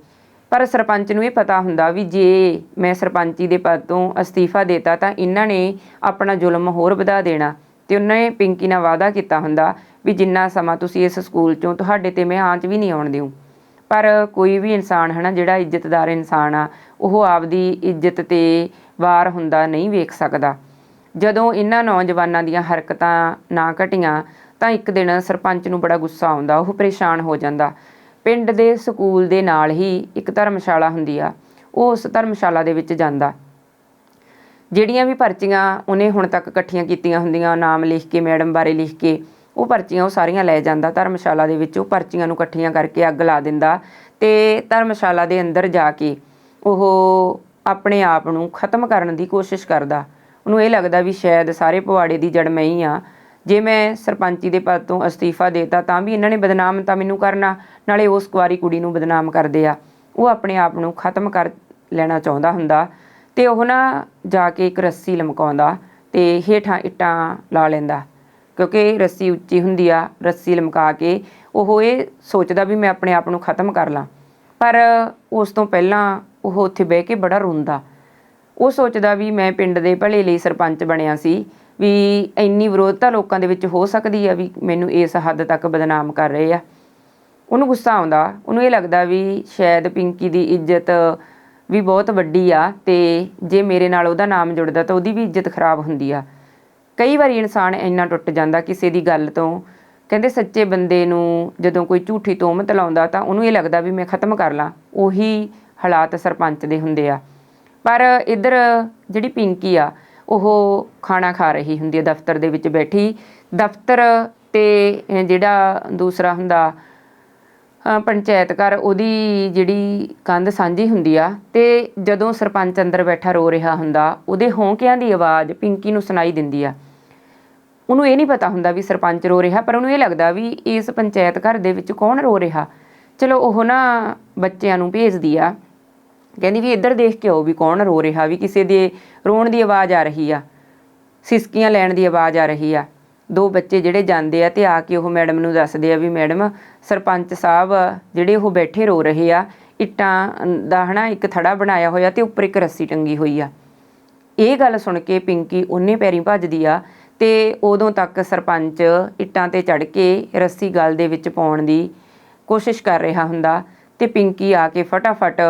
ਪਰ ਸਰਪੰਚ ਨੂੰ ਇਹ ਪਤਾ ਹੁੰਦਾ ਵੀ ਜੇ ਮੈਂ ਸਰਪੰਚੀ ਦੇ ਪਦ ਤੋਂ ਅਸਤੀਫਾ ਦੇਤਾ ਤਾਂ ਇਹਨਾਂ ਨੇ ਆਪਣਾ ਜ਼ੁਲਮ ਹੋਰ ਵਧਾ ਦੇਣਾ ਤੇ ਉਹਨੇ ਪਿੰਕੀ ਨਾਲ ਵਾਅਦਾ ਕੀਤਾ ਹੁੰਦਾ ਵੀ ਜਿੰਨਾ ਸਮਾਂ ਤੁਸੀਂ ਇਸ ਸਕੂਲ ਚੋਂ ਤੁਹਾਡੇ ਤੇ ਮੈਂ ਆਂਚ ਵੀ ਨਹੀਂ ਆਉਣ ਦਿਉ ਪਰ ਕੋਈ ਵੀ ਇਨਸਾਨ ਹੈ ਨਾ ਜਿਹੜਾ ਇੱਜ਼ਤਦਾਰ ਇਨਸਾਨ ਆ, ਉਹ ਆਪਦੀ ਇੱਜ਼ਤ ਤੇ ਵਾਰ ਹੁੰਦਾ ਨਹੀਂ ਵੇਖ ਸਕਦਾ। ਜਦੋਂ ਇਹਨਾਂ ਨੌਜਵਾਨਾਂ ਦੀਆਂ ਹਰਕਤਾਂ ਨਾ ਘਟੀਆਂ ਤਾਂ ਇੱਕ ਦਿਨ ਸਰਪੰਚ ਨੂੰ ਬੜਾ ਗੁੱਸਾ ਆਉਂਦਾ, ਉਹ ਪਰੇਸ਼ਾਨ ਹੋ ਜਾਂਦਾ। ਪਿੰਡ ਦੇ ਸਕੂਲ ਦੇ ਨਾਲ ਹੀ ਇੱਕ ਧਰਮਸ਼ਾਲਾ ਹੁੰਦੀ ਆ, ਉਹ ਉਸ ਧਰਮਸ਼ਾਲਾ ਦੇ ਵਿੱਚ ਜਾਂਦਾ। ਜਿਹੜੀਆਂ ਵੀ ਪਰਚੀਆਂ ਉਹਨੇ ਹੁਣ ਤੱਕ ਇਕੱਠੀਆਂ ਕੀਤੀਆਂ ਹੁੰਦੀਆਂ ਨਾਮ ਲਿਖ ਕੇ, ਮੈਡਮ ਬਾਰੇ ਲਿਖ ਕੇ, ਉਹ ਪਰਚੀਆਂ ਉਹ ਸਾਰੀਆਂ ਲੈ ਜਾਂਦਾ। ਧਰਮਸ਼ਾਲਾ ਦੇ ਵਿੱਚ ਉਹ ਪਰਚੀਆਂ ਨੂੰ ਇਕੱਠੀਆਂ ਕਰਕੇ ਅੱਗ ਲਾ ਦਿੰਦਾ ਤੇ ਧਰਮਸ਼ਾਲਾ ਦੇ ਅੰਦਰ ਜਾ ਕੇ ਉਹ ਆਪਣੇ ਆਪ ਨੂੰ ਖਤਮ ਕਰਨ ਦੀ ਕੋਸ਼ਿਸ਼ ਕਰਦਾ। ਉਹਨੂੰ ਇਹ ਲੱਗਦਾ ਵੀ ਸ਼ਾਇਦ ਸਾਰੇ ਪਵਾੜੇ ਦੀ ਜੜ ਮੈਂ ਹੀ ਆ। ਜੇ ਮੈਂ ਸਰਪੰਚੀ ਦੇ ਪਦ ਤੋਂ ਅਸਤੀਫਾ ਦੇਤਾ, ਤਾਂ ਵੀ ਇਹਨਾਂ ਨੇ ਬਦਨਾਮ ਤਾਂ ਮੈਨੂੰ ਕਰਨਾ, ਨਾਲੇ ਉਸ ਕੁਆਰੀ ਕੁੜੀ ਨੂੰ ਬਦਨਾਮ ਕਰਦੇ ਆ। ਉਹ ਆਪਣੇ ਆਪ ਨੂੰ ਖਤਮ ਕਰ ਲੈਣਾ ਚਾਹੁੰਦਾ ਹੁੰਦਾ ਤੇ ਉਹ ਨਾ ਜਾ ਕੇ ਇੱਕ ਰੱਸੀ ਲਮਕਾਉਂਦਾ ਤੇ ਹੇਠਾਂ ਇੱਟਾਂ ਲਾ ਲੈਂਦਾ, ਕਿਉਂਕਿ ਰੱਸੀ ਉੱਚੀ ਹੁੰਦੀ ਆ, ਰੱਸੀ ਲਮਕਾ ਕੇ ਉਹ ਇਹ ਸੋਚਦਾ ਵੀ ਮੈਂ ਆਪਣੇ ਆਪ ਨੂੰ ਖਤਮ ਕਰ ਲਾਂ। ਪਰ ਉਸ ਤੋਂ ਪਹਿਲਾਂ ਉਹ ਉੱਥੇ ਬਹਿ ਕੇ ਬੜਾ ਰੋਂਦਾ। ਉਹ ਸੋਚਦਾ ਵੀ ਮੈਂ ਪਿੰਡ ਦੇ ਭਲੇ ਲਈ ਸਰਪੰਚ ਬਣਿਆ ਸੀ ਵੀ ਇੰਨੀ ਵਿਰੋਧਤਾ ਲੋਕਾਂ ਦੇ ਵਿੱਚ ਹੋ ਸਕਦੀ ਆ ਵੀ ਮੈਨੂੰ ਇਸ ਹੱਦ ਤੱਕ ਬਦਨਾਮ ਕਰ ਰਹੇ ਆ। ਉਹਨੂੰ ਗੁੱਸਾ ਆਉਂਦਾ, ਉਹਨੂੰ ਇਹ ਲੱਗਦਾ ਵੀ ਸ਼ਾਇਦ ਪਿੰਕੀ ਦੀ ਇੱਜ਼ਤ ਵੀ ਬਹੁਤ ਵੱਡੀ ਆ ਤੇ ਜੇ ਮੇਰੇ ਨਾਲ ਉਹਦਾ ਨਾਮ ਜੁੜਦਾ ਤਾਂ ਉਹਦੀ ਵੀ ਇੱਜ਼ਤ ਖਰਾਬ ਹੁੰਦੀ ਆ। ਕਈ ਵਾਰੀ ਇਨਸਾਨ ਇੰਨਾ ਟੁੱਟ ਜਾਂਦਾ ਕਿਸੇ ਦੀ ਗੱਲ ਤੋਂ, ਕਹਿੰਦੇ ਸੱਚੇ ਬੰਦੇ ਨੂੰ ਜਦੋਂ ਕੋਈ ਝੂਠੀ ਤੋਮਤ ਲਾਉਂਦਾ ਤਾਂ ਉਹਨੂੰ ਇਹ ਲੱਗਦਾ ਵੀ ਮੈਂ ਖਤਮ ਕਰ ਲਾਂ, ਉਹੀ ਹਾਲਾਤ ਸਰਪੰਚ ਦੇ ਹੁੰਦੇ ਆ। ਪਰ ਇੱਧਰ ਜਿਹੜੀ ਪਿੰਕੀ ਆ ਉਹ ਖਾਣਾ ਖਾ ਰਹੀ ਹੁੰਦੀ ਹੈ, ਦਫ਼ਤਰ ਦੇ ਵਿੱਚ ਬੈਠੀ। ਦਫ਼ਤਰ ਤੇ ਜਿਹੜਾ ਦੂਸਰਾ ਹੁੰਦਾ ਪੰਚਾਇਤ ਘਰ, ਉਹਦੀ ਜਿਹੜੀ ਕੰਧ ਸਾਂਝੀ ਹੁੰਦੀ ਆ, ਤੇ ਜਦੋਂ ਸਰਪੰਚ ਅੰਦਰ ਬੈਠਾ, ਰੋ ਰਿਹਾ ਹੁੰਦਾ, ਉਹਦੇ ਹੌਂਕਿਆਂ ਦੀ ਆਵਾਜ਼ ਪਿੰਕੀ ਨੂੰ ਸੁਣਾਈ ਦਿੰਦੀ ਆ। ਉਹਨੂੰ ਇਹ ਨਹੀਂ ਪਤਾ ਹੁੰਦਾ ਵੀ ਸਰਪੰਚ ਰੋ ਰਿਹਾ, ਪਰ ਉਹਨੂੰ ਇਹ ਲੱਗਦਾ ਵੀ ਇਸ ਪੰਚਾਇਤ ਘਰ ਦੇ ਵਿੱਚ ਕੌਣ ਰੋ ਰਿਹਾ। ਚਲੋ, ਉਹ ਨਾ ਬੱਚਿਆਂ ਨੂੰ ਭੇਜਦੀ ਆ। ਕਹਿੰਦੀ ਵੀ ਇੱਧਰ ਦੇਖ ਕੇ ਆਓ ਵੀ ਕੌਣ ਰੋ ਰਿਹਾ, ਵੀ ਕਿਸੇ ਦੇ ਰੋਣ ਦੀ ਆਵਾਜ਼ ਆ ਰਹੀ ਆ, ਸਿਸਕੀਆਂ ਲੈਣ ਦੀ ਆਵਾਜ਼ ਆ ਰਹੀ ਆ। ਦੋ ਬੱਚੇ ਜਿਹੜੇ ਜਾਂਦੇ ਆ ਤੇ ਆ ਕੇ ਉਹ ਮੈਡਮ ਨੂੰ ਦੱਸਦੇ ਆ ਵੀ ਮੈਡਮ, ਸਰਪੰਚ ਸਾਹਿਬ ਜਿਹੜੇ ਉਹ ਬੈਠੇ ਰੋ ਰਹੇ ਆ, ਇੱਟਾਂ ਦਾ ਹਨਾ ਇੱਕ ਥੜਾ ਬਣਾਇਆ ਹੋਇਆ ਤੇ ਉੱਪਰ ਇੱਕ ਰੱਸੀ ਟੰਗੀ ਹੋਈ ਆ। ਇਹ ਗੱਲ ਸੁਣ ਕੇ ਪਿੰਕੀ ਉਹਨੇ ਪੈਰੀਂ ਭੱਜਦੀ ਆ ਤੇ ਉਦੋਂ ਤੱਕ ਸਰਪੰਚ ਇੱਟਾਂ ਤੇ ਚੜ ਕੇ ਰੱਸੀ ਗਲ ਦੇ ਵਿੱਚ ਪਾਉਣ ਦੀ ਕੋਸ਼ਿਸ਼ ਕਰ ਰਿਹਾ ਹੁੰਦਾ ਤੇ ਪਿੰਕੀ ਆ ਕੇ ਫਟਾਫਟ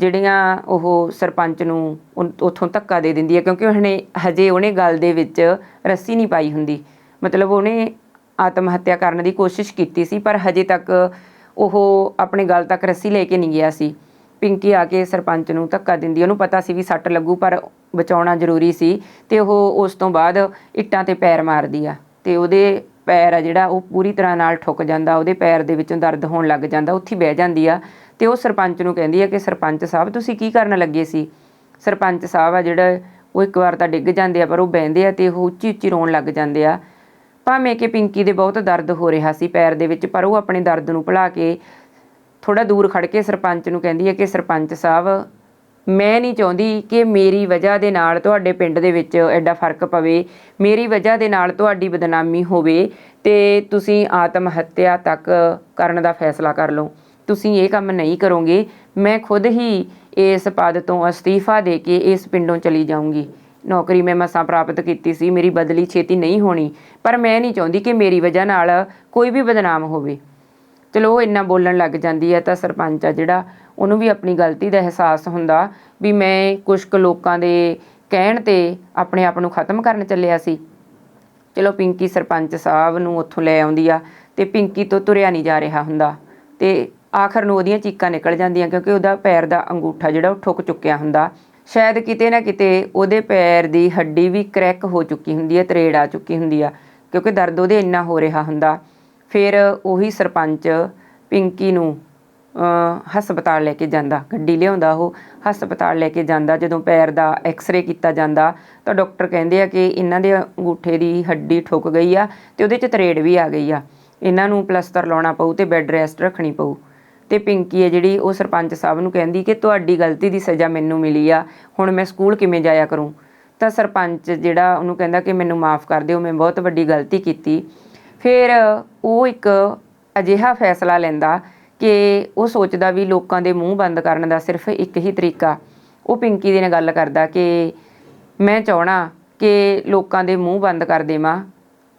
ਜਿਹੜੀਆਂ ਉਹ ਸਰਪੰਚ ਨੂੰ ਉੱਥੋਂ ਧੱਕਾ ਦੇ ਦਿੰਦੀ ਹੈ, ਕਿਉਂਕਿ ਉਹਨੇ ਹਜੇ ਉਹਨੇ ਗੱਲ ਦੇ ਵਿੱਚ ਰੱਸੀ ਨਹੀਂ ਪਾਈ ਹੁੰਦੀ। ਮਤਲਬ ਉਹਨੇ ਆਤਮ ਹੱਤਿਆ ਕਰਨ ਦੀ ਕੋਸ਼ਿਸ਼ ਕੀਤੀ ਸੀ, ਪਰ ਹਜੇ ਤੱਕ ਉਹ ਆਪਣੇ ਗੱਲ ਤੱਕ ਰੱਸੀ ਲੈ ਕੇ ਨਹੀਂ ਗਿਆ ਸੀ। ਪਿੰਕੀ ਆ ਕੇ ਸਰਪੰਚ ਨੂੰ ਧੱਕਾ ਦਿੰਦੀ, ਉਹਨੂੰ ਪਤਾ ਸੀ ਵੀ ਸੱਟ ਲੱਗੂ, ਪਰ ਬਚਾਉਣਾ ਜ਼ਰੂਰੀ ਸੀ ਤੇ ਉਹ ਉਸ ਤੋਂ ਬਾਅਦ ਇੱਟਾਂ ਤੇ ਪੈਰ ਮਾਰਦੀ ਆ ਤੇ ਉਹਦੇ ਪੈਰ ਆ ਜਿਹੜਾ, ਉਹ ਪੂਰੀ ਤਰ੍ਹਾਂ ਨਾਲ ਠੁੱਕ ਜਾਂਦਾ, ਉਹਦੇ ਪੈਰ ਦੇ ਵਿੱਚੋਂ ਦਰਦ ਹੋਣ ਲੱਗ ਜਾਂਦਾ, ਉੱਥੇ ਬਹਿ ਜਾਂਦੀ ਆ। ਤੇ ਉਹ ਸਰਪੰਚ ਨੂੰ ਕਹਿੰਦੀ ਹੈ ਕਿ ਸਰਪੰਚ ਸਾਹਿਬ, ਤੁਸੀਂ ਕੀ ਕਰਨ ਲੱਗੇ ਸੀ? ਸਰਪੰਚ ਸਾਹਿਬ ਆ ਜਿਹੜਾ, ਉਹ ਇੱਕ ਵਾਰ ਤਾਂ ਡਿੱਗ ਜਾਂਦੇ ਆ, ਪਰ ਉਹ ਬਹਿੰਦੇ ਆ ਤੇ ਉਹ ਉੱਚੀ ਉੱਚੀ ਰੋਣ ਲੱਗ ਜਾਂਦੇ ਆ। ਭਾਵੇਂ ਕਿ ਪਿੰਕੀ ਦੇ ਬਹੁਤ ਦਰਦ ਹੋ ਰਿਹਾ ਸੀ ਪੈਰ ਦੇ ਵਿੱਚ, ਪਰ ਉਹ ਆਪਣੇ ਦਰਦ ਨੂੰ ਭੁਲਾ ਕੇ ਥੋੜਾ ਦੂਰ ਖੜ ਕੇ ਸਰਪੰਚ ਨੂੰ ਕਹਿੰਦੀ ਹੈ ਕਿ ਸਰਪੰਚ ਸਾਹਿਬ, ਮੈਂ ਨਹੀਂ ਚਾਹੁੰਦੀ ਕਿ ਮੇਰੀ ਵਜ੍ਹਾ ਦੇ ਨਾਲ ਤੁਹਾਡੇ ਪਿੰਡ ਦੇ ਵਿੱਚ ਐਡਾ ਫ਼ਰਕ ਪਵੇ। ਮੇਰੀ ਵਜ੍ਹਾ ਦੇ ਨਾਲ ਤੁਹਾਡੀ ਬਦਨਾਮੀ ਹੋਵੇ ਤੇ ਤੁਸੀਂ ਆਤਮ ਹੱਤਿਆ ਤੱਕ ਕਰਨ ਦਾ ਫੈਸਲਾ ਕਰ ਲਓ। ਤੁਸੀਂ ਇਹ ਕੰਮ ਨਹੀਂ ਕਰੋਗੇ, ਮੈਂ ਖੁਦ ਹੀ ਇਸ ਪਦ ਤੋਂ ਅਸਤੀਫਾ ਦੇ ਕੇ ਇਸ ਪਿੰਡੋਂ ਚਲੀ ਜਾਊਂਗੀ। ਨੌਕਰੀ ਮੈਂ ਮਸਾਂ ਪ੍ਰਾਪਤ ਕੀਤੀ ਸੀ, ਮੇਰੀ ਬਦਲੀ ਛੇਤੀ ਨਹੀਂ ਹੋਣੀ, ਪਰ ਮੈਂ ਨਹੀਂ ਚਾਹੁੰਦੀ ਕਿ ਮੇਰੀ ਵਜ੍ਹਾ ਨਾਲ ਕੋਈ ਵੀ ਬਦਨਾਮ ਹੋਵੇ। ਚਲੋ, ਉਹ ਇੰਨਾ ਬੋਲਣ ਲੱਗ ਜਾਂਦੀ ਹੈ ਤਾਂ ਸਰਪੰਚ ਆ ਜਿਹੜਾ, ਉਹਨੂੰ ਵੀ ਆਪਣੀ ਗਲਤੀ ਦਾ ਅਹਿਸਾਸ ਹੁੰਦਾ ਵੀ ਮੈਂ ਕੁਝ ਕੁ ਲੋਕਾਂ ਦੇ ਕਹਿਣ ਤੇ ਆਪਣੇ ਆਪ ਨੂੰ ਖਤਮ ਕਰਨ ਚੱਲਿਆ ਸੀ। ਚਲੋ, ਪਿੰਕੀ ਸਰਪੰਚ ਸਾਹਿਬ ਨੂੰ ਉੱਥੋਂ ਲੈ ਆਉਂਦੀ ਆ ਤੇ ਪਿੰਕੀ ਤੋਂ ਤੁਰਿਆ ਨਹੀਂ ਜਾ ਰਿਹਾ ਹੁੰਦਾ ਤੇ ਆਖਰ ਨੂੰ ਉਹਦੀਆਂ ਚੀਕਾਂ ਨਿਕਲ ਜਾਂਦੀਆਂ ਕਿਉਂਕਿ ਉਹਦਾ ਪੈਰ ਦਾ ਅੰਗੂਠਾ ਜਿਹੜਾ ਉਹ ਠੁੱਕ ਚੁੱਕਿਆ ਹੁੰਦਾ। ਸ਼ਾਇਦ ਕਿਤੇ ਨਾ ਕਿਤੇ ਉਹਦੇ ਪੈਰ ਦੀ ਹੱਡੀ ਵੀ ਕ੍ਰੈਕ ਹੋ ਚੁੱਕੀ ਹੁੰਦੀ ਹੈ, ਤਰੇੜ ਆ ਚੁੱਕੀ ਹੁੰਦੀ ਆ ਕਿਉਂਕਿ ਦਰਦ ਉਹਦੇ ਇੰਨਾ ਹੋ ਰਿਹਾ ਹੁੰਦਾ। ਫਿਰ ਉਹੀ ਸਰਪੰਚ ਪਿੰਕੀ ਨੂੰ ਹਸਪਤਾਲ ਲੈ ਕੇ ਜਾਂਦਾ, ਗੱਡੀ ਲਿਆਉਂਦਾ ਉਹ, ਹਸਪਤਾਲ ਲੈ ਕੇ ਜਾਂਦਾ। ਜਦੋਂ ਪੈਰ ਦਾ ਐਕਸ-ਰੇ ਕੀਤਾ ਜਾਂਦਾ ਤਾਂ ਡਾਕਟਰ ਕਹਿੰਦੇ ਆ ਕਿ ਇਹਨਾਂ ਦੇ ਅੰਗੂਠੇ ਦੀ ਹੱਡੀ ਠੁੱਕ ਗਈ ਆ ਤੇ ਉਹਦੇ 'ਚ ਤਰੇੜ ਵੀ ਆ ਗਈ ਆ। ਇਹਨਾਂ ਨੂੰ ਪਲਸਤਰ ਲਾਉਣਾ ਪਊ ਤੇ ਬੈੱਡ ਰੈਸਟ ਰੱਖਣੀ ਪਊ। ਤੇ ਪਿੰਕੀ ਹੈ ਜਿਹੜੀ ਉਹ ਸਰਪੰਚ ਸਾਹਿਬ ਨੂੰ ਕਹਿੰਦੀ ਕਿ ਤੁਹਾਡੀ ਗਲਤੀ ਦੀ ਸਜ਼ਾ ਮੈਨੂੰ ਮਿਲੀ ਆ, ਹੁਣ ਮੈਂ ਸਕੂਲ ਕਿਵੇਂ ਜਾਇਆ ਕਰੂੰ? ਤਾਂ ਸਰਪੰਚ ਜਿਹੜਾ ਉਹਨੂੰ ਕਹਿੰਦਾ ਕਿ ਮੈਨੂੰ ਮਾਫ ਕਰ ਦਿਓ, ਮੈਂ ਬਹੁਤ ਵੱਡੀ ਗਲਤੀ ਕੀਤੀ। ਫਿਰ ਉਹ ਇੱਕ ਅਜਿਹਾ ਫੈਸਲਾ ਲੈਂਦਾ ਕਿ ਉਹ ਸੋਚਦਾ ਵੀ ਲੋਕਾਂ ਦੇ ਮੂੰਹ ਬੰਦ ਕਰਨ ਦਾ ਸਿਰਫ ਇੱਕ ਹੀ ਤਰੀਕਾ। ਉਹ ਪਿੰਕੀ ਦੇ ਨਾਲ ਗੱਲ ਕਰਦਾ ਕਿ ਮੈਂ ਚਾਹਣਾ ਕਿ ਲੋਕਾਂ ਦੇ ਮੂੰਹ ਬੰਦ ਕਰ ਦੇਵਾਂ,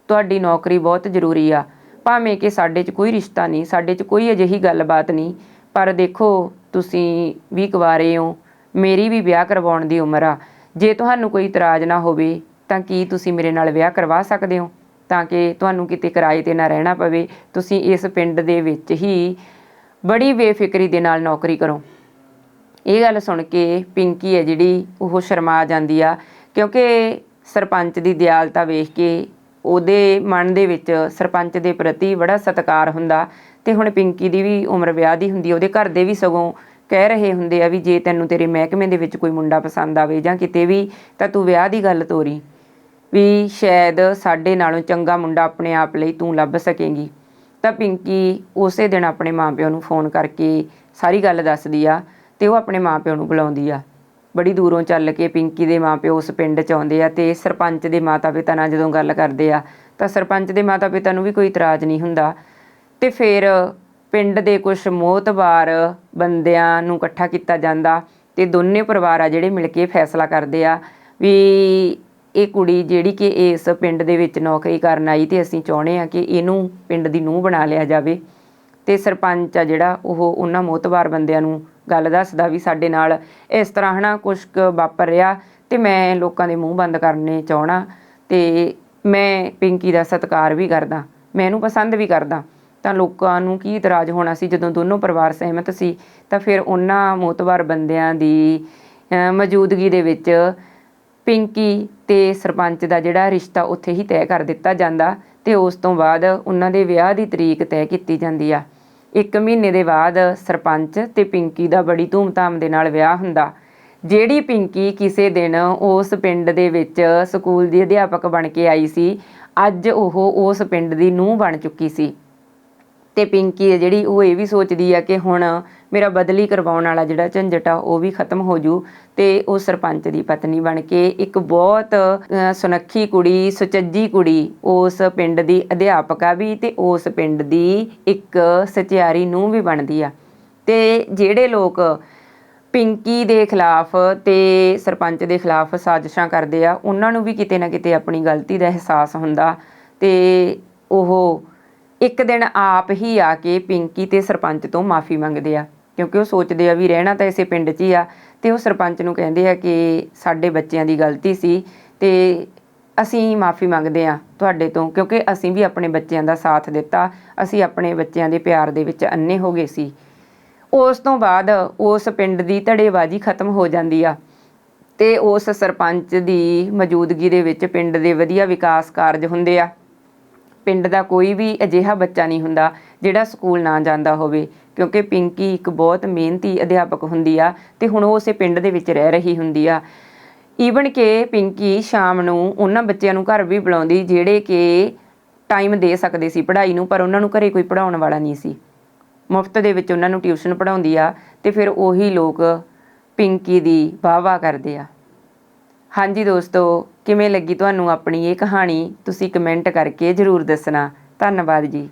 ਤੁਹਾਡੀ ਨੌਕਰੀ ਬਹੁਤ ਜ਼ਰੂਰੀ ਆ। ਭਾਵੇਂ ਕਿ ਸਾਡੇ 'ਚ ਕੋਈ ਰਿਸ਼ਤਾ ਨਹੀਂ, ਸਾਡੇ 'ਚ ਕੋਈ ਅਜਿਹੀ ਗੱਲਬਾਤ ਨਹੀਂ, ਪਰ ਦੇਖੋ ਤੁਸੀਂ ਵੀ ਕੁਆਰੇ ਹੋ, ਮੇਰੀ ਵੀ ਵਿਆਹ ਕਰਵਾਉਣ ਦੀ ਉਮਰ ਆ। ਜੇ ਤੁਹਾਨੂੰ ਕੋਈ ਇਤਰਾਜ਼ ਨਾ ਹੋਵੇ, ਤਾਂ ਕੀ ਤੁਸੀਂ ਮੇਰੇ ਨਾਲ ਵਿਆਹ ਕਰਵਾ ਸਕਦੇ ਹੋ? ਤਾਂ ਕਿ ਤੁਹਾਨੂੰ ਕਿਤੇ ਕਿਰਾਏ ਤੇ ਨਾ ਰਹਿਣਾ ਪਵੇ, ਤੁਸੀਂ ਇਸ ਪਿੰਡ ਦੇ ਵਿੱਚ ਹੀ ਬੜੀ ਬੇਫਿਕਰੀ ਦੇ ਨਾਲ ਨੌਕਰੀ ਕਰੋ। ਇਹ ਗੱਲ ਸੁਣ ਕੇ ਪਿੰਕੀ ਹੈ ਜਿਹੜੀ, ਉਹ ਸ਼ਰਮਾ ਜਾਂਦੀ ਆ, ਕਿਉਂਕਿ ਸਰਪੰਚ ਦੀ ਦਿਆਲਤਾ ਵੇਖ ਕੇ ਉਹਦੇ ਮਨ ਦੇ ਵਿੱਚ ਸਰਪੰਚ ਦੇ ਪ੍ਰਤੀ ਬੜਾ ਸਤਿਕਾਰ ਹੁੰਦਾ ਤੇ ਹੁਣ ਪਿੰਕੀ ਦੀ ਵੀ ਉਮਰ ਵਿਆਹ ਦੀ ਹੁੰਦੀ ਉਹਦੇ ਘਰ ਦੇ ਵੀ ਸਗੋਂ ਕਹਿ ਰਹੇ ਹੁੰਦੇ ਆ ਵੀ ਜੇ ਤੈਨੂੰ ਤੇਰੇ ਮਹਿਕਮੇ ਦੇ ਵਿੱਚ ਕੋਈ ਮੁੰਡਾ ਪਸੰਦ ਆਵੇ ਜਾਂ ਕਿਤੇ ਵੀ, ਤਾਂ ਤੂੰ ਵਿਆਹ ਦੀ ਗੱਲ ਤੋਰੀ ਵੀ ਸ਼ਾਇਦ ਸਾਡੇ ਨਾਲੋਂ ਚੰਗਾ ਮੁੰਡਾ ਆਪਣੇ ਆਪ ਲਈ ਤੂੰ ਲੱਭ ਸਕੇਂਗੀ। ਤਾਂ ਪਿੰਕੀ ਉਸੇ ਦਿਨ ਆਪਣੇ ਮਾਪਿਓ ਨੂੰ ਫੋਨ ਕਰਕੇ ਸਾਰੀ ਗੱਲ ਦੱਸਦੀ ਆ ਤੇ ਉਹ ਆਪਣੇ ਮਾਪਿਓ ਨੂੰ ਬੁਲਾਉਂਦੀ ਆ। ਬੜੀ ਦੂਰੋਂ ਚੱਲ ਕੇ ਪਿੰਕੀ ਦੇ ਮਾਪਿਓ ਉਸ ਪਿੰਡ 'ਚ ਆਉਂਦੇ ਆ ਤੇ ਸਰਪੰਚ ਦੇ ਮਾਤਾ-ਪਿਤਾ ਨਾਲ ਜਦੋਂ ਗੱਲ ਕਰਦੇ ਆ, ਤਾਂ ਸਰਪੰਚ ਦੇ ਮਾਤਾ-ਪਿਤਾ ਨੂੰ ਵੀ ਕੋਈ ਇਤਰਾਜ਼ ਨਹੀਂ ਹੁੰਦਾ। ਤੇ ਫਿਰ ਪਿੰਡ ਦੇ ਕੁਝ ਮੋਹਤਬਾਰ ਬੰਦਿਆਂ ਨੂੰ ਇਕੱਠਾ ਕੀਤਾ ਜਾਂਦਾ ਤੇ ਦੋਨੇ ਪਰਿਵਾਰ ਆ ਜਿਹੜੇ ਮਿਲ ਕੇ ਫੈਸਲਾ ਕਰਦੇ ਆ ਵੀ ਇਹ ਕੁੜੀ ਜਿਹੜੀ ਕਿ ਇਸ ਪਿੰਡ ਦੇ ਵਿੱਚ ਨੌਕਰੀ ਕਰਨ ਆਈ ਤੇ ਅਸੀਂ ਚਾਹੁੰਦੇ ਆ ਕਿ ਇਹਨੂੰ ਪਿੰਡ ਦੀ ਨੂੰਹ ਬਣਾ ਲਿਆ ਜਾਵੇ। ਤੇ ਸਰਪੰਚ ਆ ਜਿਹੜਾ, ਉਹ ਉਹਨਾਂ ਮੋਤਬਾਰ ਬੰਦਿਆਂ ਨੂੰ ਗੱਲ ਦੱਸਦਾ ਵੀ ਸਾਡੇ ਨਾਲ ਇਸ ਤਰ੍ਹਾਂ ਹਨਾ ਕੁਛ ਕੁ ਵਾਪਰ ਰਿਹਾ ਤੇ ਮੈਂ ਲੋਕਾਂ ਦੇ ਮੂੰਹ ਬੰਦ ਕਰਨੇ ਚਾਹਣਾ ਤੇ ਮੈਂ ਪਿੰਕੀ ਦਾ ਸਤਿਕਾਰ ਵੀ ਕਰਦਾ, ਮੈਂ ਇਹਨੂੰ ਪਸੰਦ ਵੀ ਕਰਦਾ। ਤਾਂ ਲੋਕਾਂ ਨੂੰ ਕੀ ਇਤਰਾਜ਼ ਹੋਣਾ ਸੀ? ਜਦੋਂ ਦੋਨੋਂ ਪਰਿਵਾਰ ਸਹਿਮਤ ਸੀ, ਤਾਂ ਫਿਰ ਉਹਨਾਂ ਮੋਤਬਾਰ ਬੰਦਿਆਂ ਦੀ ਮੌਜੂਦਗੀ ਦੇ ਵਿੱਚ ਪਿੰਕੀ ਤੇ ਸਰਪੰਚ ਦਾ ਜਿਹੜਾ ਰਿਸ਼ਤਾ ਉੱਥੇ ਹੀ ਤੈਅ ਕਰ ਦਿੱਤਾ ਜਾਂਦਾ ਤੇ ਉਸ ਤੋਂ ਬਾਅਦ ਉਹਨਾਂ ਦੇ ਵਿਆਹ ਦੀ ਤਰੀਕ ਤੈਅ ਕੀਤੀ ਜਾਂਦੀ ਆ। ਇੱਕ ਮਹੀਨੇ ਦੇ ਬਾਅਦ ਸਰਪੰਚ ਤੇ ਪਿੰਕੀ ਦਾ ਬੜੀ ਧੂਮਧਾਮ ਦੇ ਨਾਲ ਵਿਆਹ ਹੁੰਦਾ। ਜਿਹੜੀ ਪਿੰਕੀ ਕਿਸੇ ਦਿਨ ਉਸ ਪਿੰਡ ਦੇ ਵਿੱਚ ਸਕੂਲ ਦੀ ਅਧਿਆਪਕ ਬਣ ਕੇ ਆਈ ਸੀ, ਅੱਜ ਉਹ ਉਸ ਪਿੰਡ ਦੀ ਨੂੰਹ ਬਣ ਚੁੱਕੀ ਸੀ। ਤੇ ਪਿੰਕੀ ਜਿਹੜੀ ਉਹ ਇਹ ਵੀ ਸੋਚਦੀ ਆ ਕਿ ਹੁਣ ਮੇਰਾ ਬਦਲੀ ਕਰਵਾਉਣ ਵਾਲਾ ਜਿਹੜਾ ਝੰਜਟ ਆ ਉਹ ਵੀ ਖਤਮ ਹੋ ਜੂ ਤੇ ਉਹ ਸਰਪੰਚ ਦੀ ਪਤਨੀ ਬਣ ਕੇ ਇੱਕ ਬਹੁਤ ਸੁਨੱਖੀ ਕੁੜੀ, ਸੁਚੱਜੀ ਕੁੜੀ ਉਸ ਪਿੰਡ ਦੀ ਅਧਿਆਪਕਾ ਵੀ ਤੇ ਉਸ ਪਿੰਡ ਦੀ ਇੱਕ ਸਚਿਆਰੀ ਨੂੰ ਵੀ ਬਣਦੀ ਆ। ਤੇ ਜਿਹੜੇ ਲੋਕ ਪਿੰਕੀ ਦੇ ਖਿਲਾਫ ਤੇ ਸਰਪੰਚ ਦੇ ਖਿਲਾਫ ਸਾਜ਼ਿਸ਼ਾਂ ਕਰਦੇ ਆ, ਉਹਨਾਂ ਨੂੰ ਵੀ ਕਿਤੇ ਨਾ ਕਿਤੇ ਆਪਣੀ ਗਲਤੀ ਦਾ ਅਹਿਸਾਸ ਹੁੰਦਾ ਤੇ ਉਹ ਇੱਕ ਦਿਨ ਆਪ ਹੀ ਆ ਕੇ ਪਿੰਕੀ ਤੇ ਸਰਪੰਚ ਤੋਂ ਮਾਫੀ ਮੰਗਦੇ ਆ। ਕਿਉਂਕਿ ਉਹ ਸੋਚਦੇ ਆ ਵੀ ਰਹਿਣਾ ਤਾਂ ਇਸੇ ਪਿੰਡ 'ਚ ਹੀ ਆ। ਤੇ ਉਹ ਸਰਪੰਚ ਨੂੰ ਕਹਿੰਦੇ ਆ ਕਿ ਸਾਡੇ ਬੱਚਿਆਂ ਦੀ ਗਲਤੀ ਸੀ ਤੇ ਅਸੀਂ ਮਾਫੀ ਮੰਗਦੇ ਆ ਤੁਹਾਡੇ ਤੋਂ, ਕਿਉਂਕਿ ਅਸੀਂ ਵੀ ਆਪਣੇ ਬੱਚਿਆਂ ਦਾ ਸਾਥ ਦਿੱਤਾ। ਅਸੀਂ ਆਪਣੇ ਬੱਚਿਆਂ ਦੇ ਪਿਆਰ ਦੇ ਵਿੱਚ ਅੰਨੇ ਹੋ ਗਏ ਸੀ। ਉਸ ਤੋਂ ਬਾਅਦ ਉਸ ਪਿੰਡ ਦੀ ਧੜੇਬਾਜ਼ੀ ਖਤਮ ਹੋ ਜਾਂਦੀ ਆ ਤੇ ਉਸ ਸਰਪੰਚ ਦੀ ਮੌਜੂਦਗੀ ਦੇ ਵਿੱਚ ਪਿੰਡ ਦੇ ਵਧੀਆ ਵਿਕਾਸ ਕਾਰਜ ਹੁੰਦੇ ਆ। ਪਿੰਡ ਦਾ ਕੋਈ ਵੀ ਅਜਿਹਾ ਬੱਚਾ ਨਹੀਂ ਹੁੰਦਾ ਜਿਹੜਾ ਸਕੂਲ ਨਾ ਜਾਂਦਾ ਹੋਵੇ, ਕਿਉਂਕਿ ਪਿੰਕੀ ਇੱਕ ਬਹੁਤ ਮਿਹਨਤੀ ਅਧਿਆਪਕ ਹੁੰਦੀ ਆ ਤੇ ਹੁਣ ਉਹ ਉਸੇ ਪਿੰਡ ਦੇ ਵਿੱਚ ਰਹਿ ਰਹੀ ਹੁੰਦੀ ਆ। ਈਵਨ ਕਿ ਪਿੰਕੀ ਸ਼ਾਮ ਨੂੰ ਉਹਨਾਂ ਬੱਚਿਆਂ ਨੂੰ ਘਰ ਵੀ ਬੁਲਾਉਂਦੀ, ਜਿਹੜੇ ਕਿ ਟਾਈਮ ਦੇ ਸਕਦੇ ਸੀ ਪੜ੍ਹਾਈ ਨੂੰ, ਪਰ ਉਹਨਾਂ ਨੂੰ ਘਰੇ ਕੋਈ ਪੜਾਉਣ ਵਾਲਾ ਨਹੀਂ ਸੀ। ਮੁਫਤ ਦੇ ਵਿੱਚ ਉਹਨਾਂ ਨੂੰ ਟਿਊਸ਼ਨ ਪੜਾਉਂਦੀ ਆ ਤੇ ਫਿਰ ਉਹੀ ਲੋਕ ਪਿੰਕੀ ਦੀ ਵਾਹ-ਵਾਹ ਕਰਦੇ ਆ। ਹਾਂਜੀ ਦੋਸਤੋ ਕਿਵੇਂ ਲੱਗੀ ਤੁਹਾਨੂੰ ਆਪਣੀ ਇਹ ਕਹਾਣੀ? ਤੁਸੀਂ ਕਮੈਂਟ ਕਰਕੇ ਜਰੂਰ ਦੱਸਣਾ। ਧੰਨਵਾਦ ਜੀ।